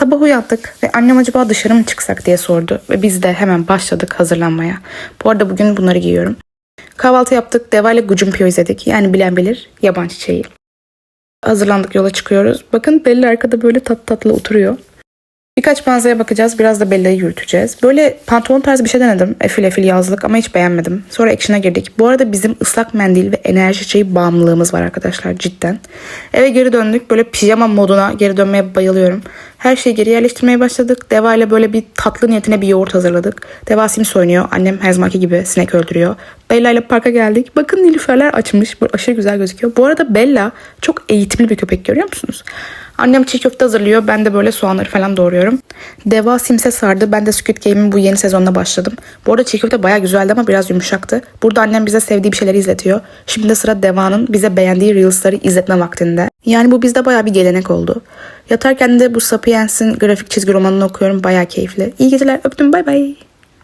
Sabah uyandık ve annem acaba dışarı mı çıksak diye sordu. Ve biz de hemen başladık hazırlanmaya. Bu arada bugün bunları giyiyorum. Kahvaltı yaptık. Deva ile Gucumpio izledik. Yani bilen bilir yaban çiçeği. Hazırlandık yola çıkıyoruz. Bakın Bella arkada böyle tat tatlı oturuyor. Birkaç mağazaya bakacağız. Biraz da Bella'yı yürüteceğiz. Böyle pantolon tarzı bir şey denedim. Efil efil yazlık ama hiç beğenmedim. Sonra Action'a girdik. Bu arada bizim ıslak mendil ve enerji çayı bağımlılığımız var arkadaşlar cidden. Eve geri döndük. Böyle pijama moduna geri dönmeye bayılıyorum. Her şeyi geri yerleştirmeye başladık. Deva ile böyle bir tatlı niyetine bir yoğurt hazırladık. Deva Sims oynuyor. Annem her zamanki gibi sinek öldürüyor. Bella ile parka geldik. Bakın nilüferler açmış. Böyle aşırı güzel gözüküyor. Bu arada Bella çok eğitimli bir köpek görüyor musunuz? Annem çiğ köfte hazırlıyor. Ben de böyle soğanları falan doğruyorum. Deva Sims'e sardı. Ben de Squid Game'in bu yeni sezonuna başladım. Bu arada çiğ köfte bayağı güzeldi ama biraz yumuşaktı. Burada annem bize sevdiği bir şeyleri izletiyor. Şimdi de sıra Deva'nın bize beğendiği Reels'ları izletme vaktinde. Yani bu bizde bayağı bir gelenek oldu. Yatarken de bu Sapiens'in grafik çizgi romanını okuyorum. Bayağı keyifli. İyi geceler. Öptüm. Bay bay.